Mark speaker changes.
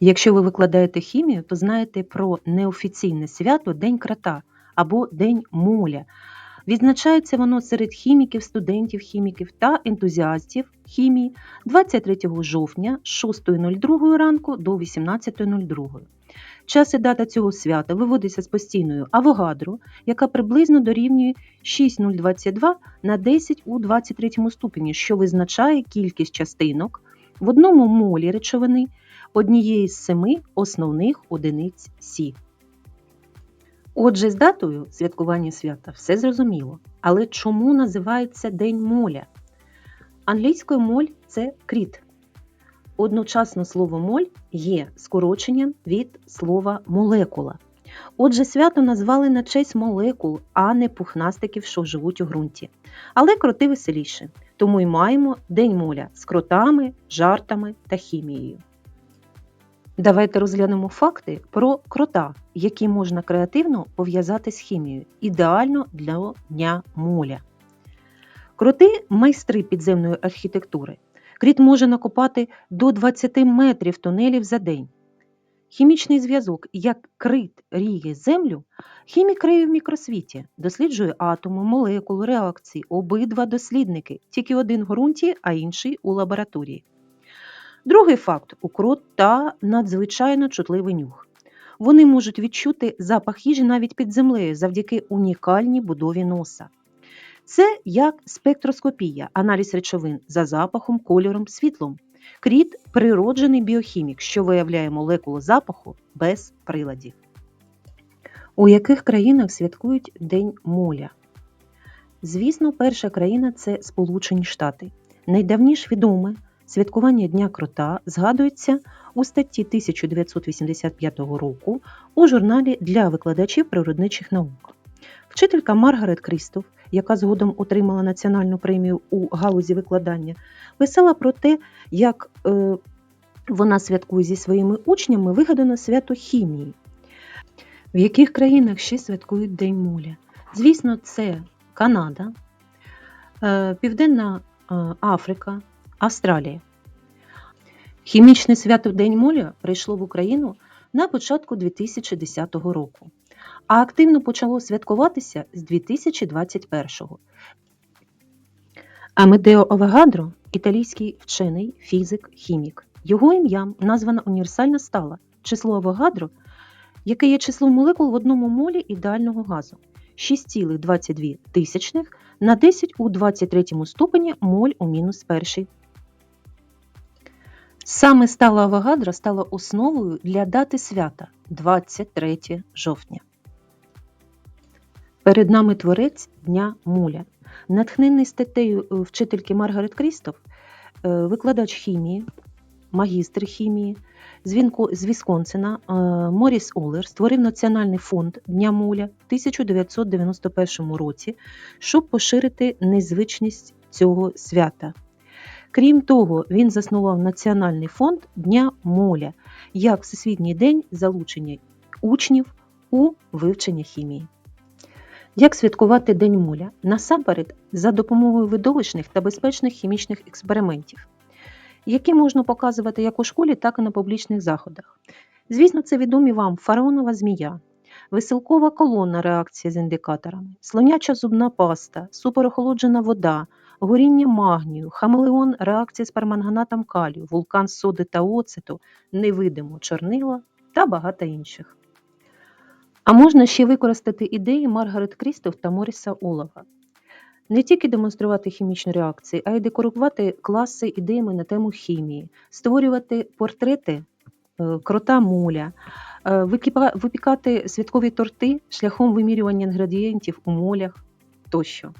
Speaker 1: Якщо ви викладаєте хімію, то знаєте про неофіційне свято День крота або День моля. Відзначається воно серед хіміків, студентів хіміків та ентузіастів хімії 23 жовтня з 6.02 ранку до 18.02. Час і дата цього свята виводиться з постійною авогадру, яка приблизно дорівнює 6,022 на 10 у 23 ступені, що визначає кількість частинок в одному молі речовини однієї з семи основних одиниць Сі. Отже, з датою святкування свята все зрозуміло. Але чому називається День моля? Англійською моль це кріт. Одночасно слово моль є скороченням від слова молекула. Отже, свято назвали на честь молекул, а не пухнастиків, що живуть у ґрунті. Але кроти веселіше, тому й маємо День моля з кротами, жартами та хімією. Давайте розглянемо факти про крота, які можна креативно пов'язати з хімією, ідеально для дня моля. Кроти майстри підземної архітектури. Кріт може накопати до 20 метрів тунелів за день. Хімічний зв'язок, як крит ріє землю, хімік риє в мікросвіті, досліджує атоми, молекули, реакції, обидва дослідники, тільки один в ґрунті, а інший у лабораторії. Другий факт у крота надзвичайно чутливий нюх. Вони можуть відчути запах їжі навіть під землею завдяки унікальній будові носа. Це як спектроскопія, аналіз речовин за запахом, кольором, світлом. Кріт природжений біохімік, що виявляє молекулу запаху без приладів. У яких країнах святкують День моля? Звісно, перша країна це Сполучені Штати. Найдавніш відоме святкування Дня крота згадується у статті 1985 року у журналі для викладачів природничих наук. Вчителька Маргарет Крістоф, яка згодом отримала національну премію у галузі викладання, писала про те, як е, вона святкує зі своїми учнями вигадане свято хімії. В яких країнах ще святкують День моля? Звісно, це Канада, е, Південна е, Африка, Австралія. Хімічне свято День моля прийшло в Україну на початку 2010 року, а активно почало святкуватися з 2021-го. Амедео Авегадро – італійський вчений, фізик, хімік. Його ім'ям названа універсальна стала число Авогадро, яке є числом молекул в одному молі ідеального газу 6,22 тисячних на 10 у 23 ступені моль у мінус перший. Саме стала Авогадро стала основою для дати свята 23 жовтня. Перед нами творець Дня Муля. Натхнений статтею е, вчительки Маргарет Крістоф, е, викладач хімії, магістр хімії з, Вісконсина е, Моріс Олер створив Національний фонд Дня Муля в 1991 році, щоб поширити незвичність цього свята. Крім того, він заснував Національний фонд Дня Моля як Всесвітній день залучення учнів у вивчення хімії. Як святкувати День моля? Насамперед, за допомогою видовищних та безпечних хімічних експериментів, які можна показувати як у школі, так і на публічних заходах. Звісно, це відомі вам фараонова змія, веселкова колонна реакція з індикаторами, слоняча зубна паста, суперохолоджена вода, горіння магнію, хамелеон реакція з перманганатом калію, вулкан соди та оцету, невидимо чорнила та багато інших. А можна ще використати ідеї Маргарет Крістоф та Моріса Олова. Не тільки демонструвати хімічні реакції, а й декорувати класи ідеями на тему хімії, створювати портрети е, крота муля, е, випікати святкові торти шляхом вимірювання інгредієнтів у молях тощо.